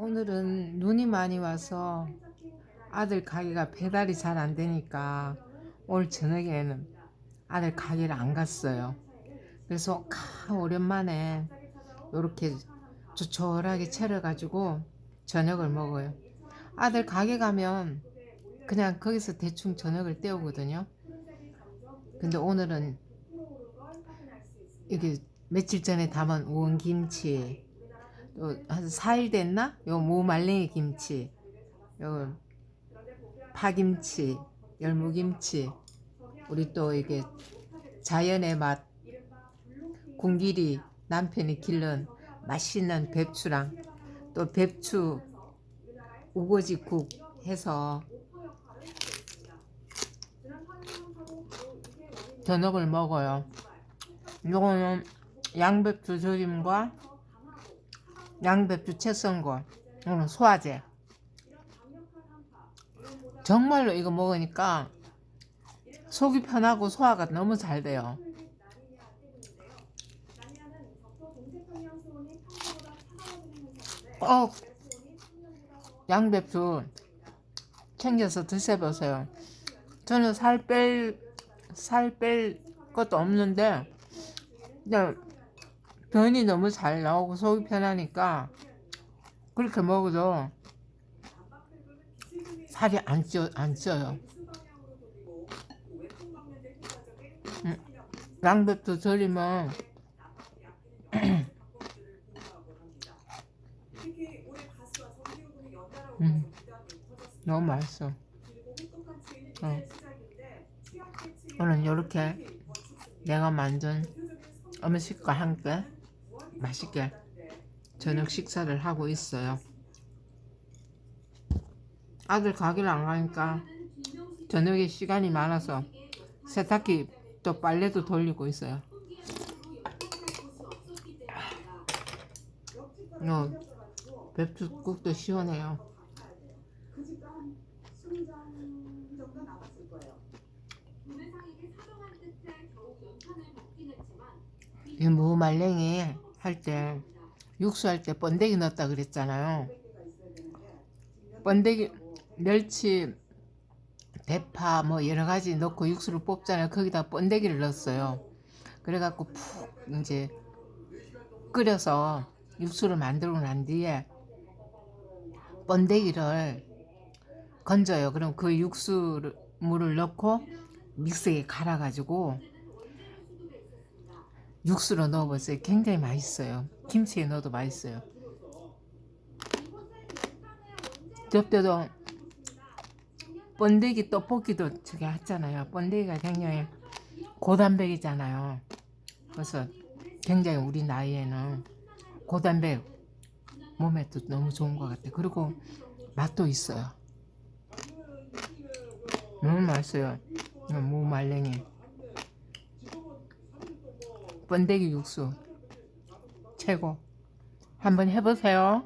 오늘은 눈이 많이 와서 아들 가게가 배달이 잘 안 되니까 오늘 저녁에는 아들 가게를 안 갔어요. 그래서 가 오랜만에 이렇게 조촐하게 차려가지고 저녁을 먹어요. 아들 가게 가면 그냥 거기서 대충 저녁을 때우거든요. 근데 오늘은 이게 며칠 전에 담은 우엉 김치 또 한 4일 됐나? 요 무말랭이 김치 요 파김치 열무김치 우리 또 이게 자연의 맛 궁길이 남편이 길른 맛있는 배추랑 또 배추 우거지국 해서 저녁을 먹어요. 이거는 양배추 조림과 양배추 채 썬 거. 이거는 소화제. 정말로 이거 먹으니까 속이 편하고 소화가 너무 잘 돼요. 어, 양배추 챙겨서 드셔보세요. 저는 살 뺄, 살 뺄 것도 없는데, 그냥 변이 너무 잘 나오고 속이 편하니까, 그렇게 먹어도 살이 안 쪄, 안 쪄요. 음, 양배추 절이면 음, 너무 맛있어. 어. 오늘 이렇게 내가 만든 음식과 함께 맛있게 저녁 식사를 하고 있어요. 아들 가게를 안 가니까 저녁에 시간이 많아서 세탁기 또 빨래도 돌리고 있어요. 어, 배추국도 시원해요. 이 무말랭이 할 때 육수 할 때 번데기 넣었다 그랬잖아요. 번데기 멸치 대파 뭐 여러 가지 넣고 육수를 뽑잖아요. 거기다 번데기를 넣었어요. 그래갖고 푹 이제 끓여서 육수를 만들고 난 뒤에 번데기를 건져요. 그럼 그 육수 물을 넣고 믹서기에 갈아가지고 육수로 넣어보세요. 굉장히 맛있어요. 김치에 넣어도 맛있어요. 저때도 번데기 떡볶이도 저기 했잖아요. 번데기가 굉장히 고단백이잖아요. 그래서 굉장히 우리 나이에는 고단백 몸에 또 너무 좋은 것 같아. 그리고 맛도 있어요. 너무 맛있어요. 무 말랭이. 번데기 육수 최고. 한번 해보세요.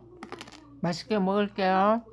맛있게 먹을게요.